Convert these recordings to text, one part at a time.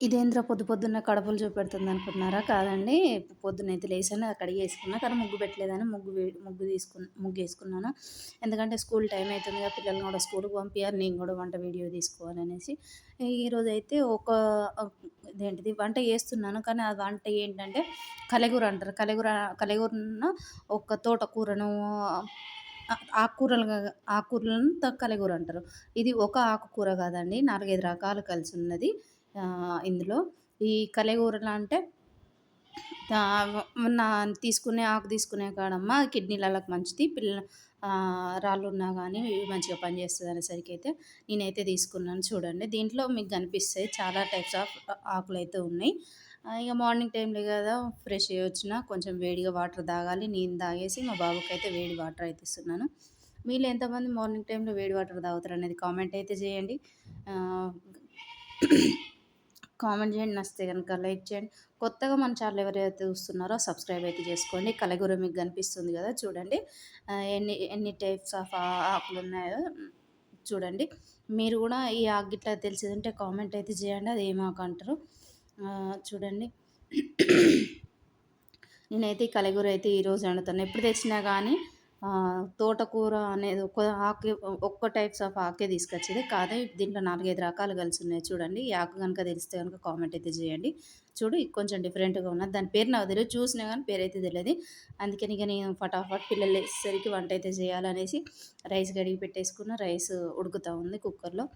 ఇదేంద్ర పొద్దు పొద్దున్న కడుపులు చూపెడుతుంది అనుకుంటున్నారా కాదండి. పొద్దునైతే లేసాను అక్కడ వేసుకున్నా కానీ ముగ్గు పెట్టలేదని ముగ్గు ముగ్గు తీసుకున్న ముగ్గు వేసుకున్నాను ఎందుకంటే స్కూల్ టైం అవుతుంది కదా పిల్లల్ని కూడా స్కూల్కి పంపించారు నేను కూడా వంట వీడియో తీసుకోవాలనేసి. ఈరోజు అయితే ఒక ఇదేంటిది వంట చేస్తున్నాను. కానీ ఆ వంట ఏంటంటే కలగూర అంటారు. కలగూర కలగూరను ఒక తోటకూరను ఆకుకూరలు ఆకుకూరలను కలగూర అంటారు. ఇది ఒక ఆకుకూర కాదండి నాలుగైదు రకాలు కలిసి ఉన్నది. ఇందులో. ఈ కలగూరలు అంటే నా తీసుకునే ఆకు తీసుకునే కాడమ్మ కిడ్నీలకు మంచిది పిల్ల రాళ్ళు ఉన్నా కానీ మంచిగా పనిచేస్తుంది అనేసరికి అయితే నేనైతే తీసుకున్నాను చూడండి. దీంట్లో మీకు కనిపిస్తాయి చాలా టైప్స్ ఆఫ్ ఆకులు అయితే ఉన్నాయి ఇక మార్నింగ్ టైంలో కదా ఫ్రెష్ అయ్యి వచ్చిన కొంచెం వేడిగా వాటర్ తాగాలి. నేను తాగేసి మా బాబుకి అయితే వేడి వాటర్ అయితే ఇస్తున్నాను. మీరు ఎంతమంది మార్నింగ్ టైంలో వేడి వాటర్ తాగుతారు అనేది కామెంట్ అయితే చేయండి. కామెంట్ చేయండి నచ్చితే కనుక లైక్ చేయండి. కొత్తగా మన ఛానల్ ఎవరైతే చూస్తున్నారో సబ్స్క్రైబ్ అయితే చేసుకోండి. కలగూర మీకు కనిపిస్తుంది కదా చూడండి. ఎన్ని ఎన్ని టైప్స్ ఆఫ్ ఆకులు ఉన్నాయో చూడండి. మీరు కూడా ఈ ఆకు గిట్ల తెలిసిందంటే కామెంట్ అయితే చేయండి అది ఏం అంటారు. చూడండి. నేనైతే ఈ కలగూర అయితే ఈరోజు వండుతాను. ఎప్పుడు తెచ్చినా కానీ తోటకూర అనేది ఒక ఆకు ఒక్క టైప్స్ ఆఫ్ ఆకే తీసుకొచ్చేది. కాదే దీంట్లో నాలుగైదు రకాలు కలిసి ఉన్నాయి చూడండి. ఈ ఆకు కనుక తెలిస్తే కనుక కామెంట్ అయితే చేయండి. చూడు కొంచెం డిఫరెంట్గా ఉన్నది. దాని పేరు నాకు తెలియదు. చూసినా కానీ పేరు అయితే తెలియదు. అందుకని ఇక నేను ఫటాఫట్ పిల్లలు వేసేసరికి వంట అయితే చేయాలనేసి రైస్ గడిగి పెట్టేసుకున్న రైస్ ఉడుకుతూ ఉంది కుక్కర్లో.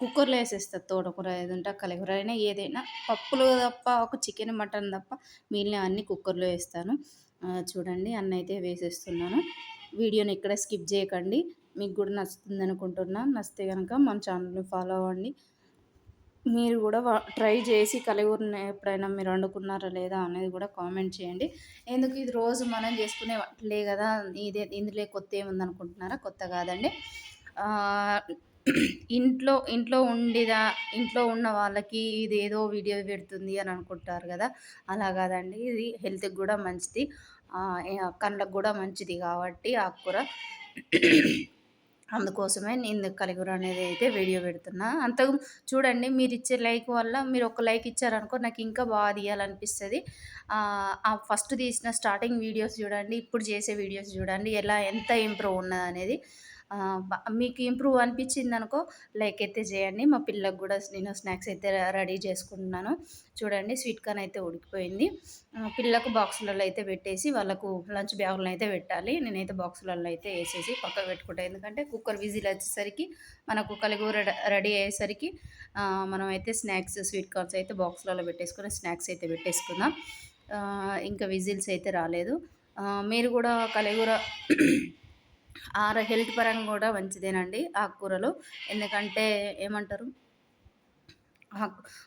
కుక్కర్లో వేసేస్తారు తోటకూర ఏదంటే కలగూర అయినా ఏదైనా పప్పులు తప్ప ఒక చికెన్ మటన్ తప్ప మిగిలిన అన్ని కుక్కర్లో వేస్తాను. చూడండి అన్న అయితే వేసేస్తున్నాను. వీడియోని ఇక్కడ స్కిప్ చేయకండి. మీకు కూడా నచ్చుతుంది అనుకుంటున్నా. నచ్చితే కనుక మన ఛానల్ని ఫాలో అవ్వండి. మీరు కూడా ట్రై చేసి కలిగూరిని ఎప్పుడైనా మీరు వండుకున్నారా లేదా అనేది కూడా కామెంట్ చేయండి. ఎందుకు ఇది రోజు మనం చేసుకునే వంటలే కదా ఇదే ఇందులో కొత్త ఏముంది అనుకుంటున్నారా కొత్త కాదండి. ఇంట్లో ఇంట్లో ఉండిదా ఇంట్లో ఉన్న వాళ్ళకి ఇది ఏదో వీడియో పెడుతుంది అని అనుకుంటారు కదా. అలా కాదండి. ఇది హెల్త్కి కూడా మంచిది. కళ్ళకు కూడా మంచిది కాబట్టి ఆకుకూర అందుకోసమే నేను కలిగుర అనేది అయితే వీడియో పెడుతున్నా. అంత చూడండి మీరు ఇచ్చే లైక్ వల్ల మీరు ఒక లైక్ ఇచ్చారనుకో నాకు ఇంకా బాగా తీయాలనిపిస్తుంది. ఫస్ట్ తీసిన స్టార్టింగ్ వీడియోస్ చూడండి ఇప్పుడు చేసే వీడియోస్ చూడండి ఎలా ఎంత ఇంప్రూవ్ ఉన్నది అనేది మీకు ఇంప్రూవ్ అనిపించింది అనుకో లైక్ అయితే చేయండి. మా పిల్లలకు కూడా నేను స్నాక్స్ అయితే రెడీ చేసుకుంటున్నాను. చూడండి స్వీట్ కార్న్ అయితే ఉడికిపోయింది. పిల్లకు బాక్సులలో అయితే పెట్టేసి వాళ్ళకు లంచ్ బ్యాగులను అయితే పెట్టాలి. నేనైతే బాక్సులలో అయితే వేసేసి పక్కకు పెట్టుకుంటాను ఎందుకంటే కుక్కర్ విజిల్ వచ్చేసరికి మనకు కలిగూర రెడీ అయ్యేసరికి మనం అయితే స్నాక్స్ స్వీట్ కార్న్స్ అయితే బాక్స్లలో పెట్టేసుకుని స్నాక్స్ అయితే పెట్టేసుకుందాం. ఇంకా విజిల్స్ అయితే రాలేదు. మీరు కూడా కలిగూర ఆర హెల్త్ పరంగా కూడా మంచిదేనండి ఆకుకూరలు ఎందుకంటే ఏమంటారు?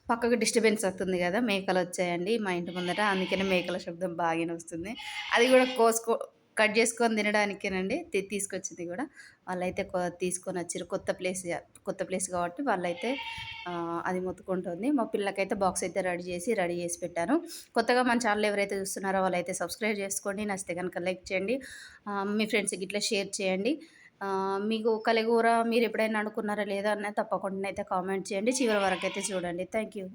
పక్కకు డిస్టర్బెన్స్ వస్తుంది కదా మేకలు వచ్చాయండి మా ఇంటి ముందర. అందుకనే మేకల శబ్దం బాగానే వస్తుంది. అది కూడా కోసుకో కట్ చేసుకొని తినడానికేనండి. తీసుకొచ్చింది కూడా. వాళ్ళైతే తీసుకొని వచ్చారు. కొత్త ప్లేస్ కొత్త ప్లేస్ కాబట్టి వాళ్ళైతే అది మొత్తుకుంటుంది. మా పిల్లకైతే బాక్స్ అయితే రెడీ చేసి రెడీ చేసి పెట్టాను కొత్తగా మన ఛానల్ ఎవరైతే చూస్తున్నారో వాళ్ళైతే సబ్స్క్రైబ్ చేసుకోండి. నచ్చితే కనుక లైక్ చేయండి. మీ ఫ్రెండ్స్కి ఇట్లా షేర్ చేయండి. మీకు కలిగూర మీరు ఎప్పుడైనా అనుకున్నారా లేదా అన్నది తప్పకుండా అయితే కామెంట్ చేయండి. చివరి వరకు అయితే చూడండి. Thank you.